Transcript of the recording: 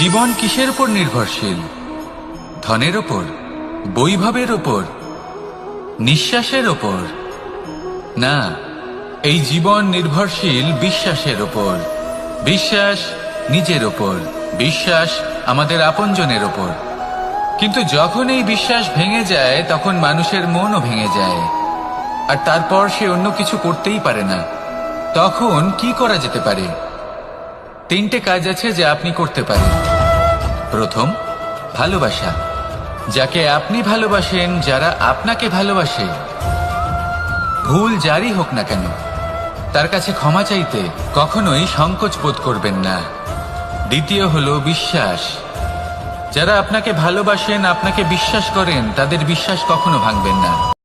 জীবন কিসের উপর নির্ভরশীল? ধনের ওপর বৈভবের ওপর নিঃশ্বাসের ওপর না, এই জীবন নির্ভরশীল বিশ্বাসের ওপর বিশ্বাস নিজের ওপর বিশ্বাস আমাদের আপনজনের ওপর কিন্তু যখন এই বিশ্বাস ভেঙে যায়, তখন মানুষের মনও ভেঙে যায়। আর তারপর সে অন্য কিছু করতেই পারে না। তখন কি করা যেতে পারে? তিনটে কাজ আছে যা আপনি করতে পারেন। প্রথম ভালোবাসা। যাকে আপনি ভালোবাসেন, যারা আপনাকে ভালোবাসে, ভুল যারই হোক না কেন, তার কাছে ক্ষমা চাইতে কখনোই সংকোচ বোধ করবেন না। দ্বিতীয় হলো বিশ্বাস। যারা আপনাকে ভালোবাসেন, আপনাকে বিশ্বাস করেন, তাদের বিশ্বাস কখনো ভাঙবেন না।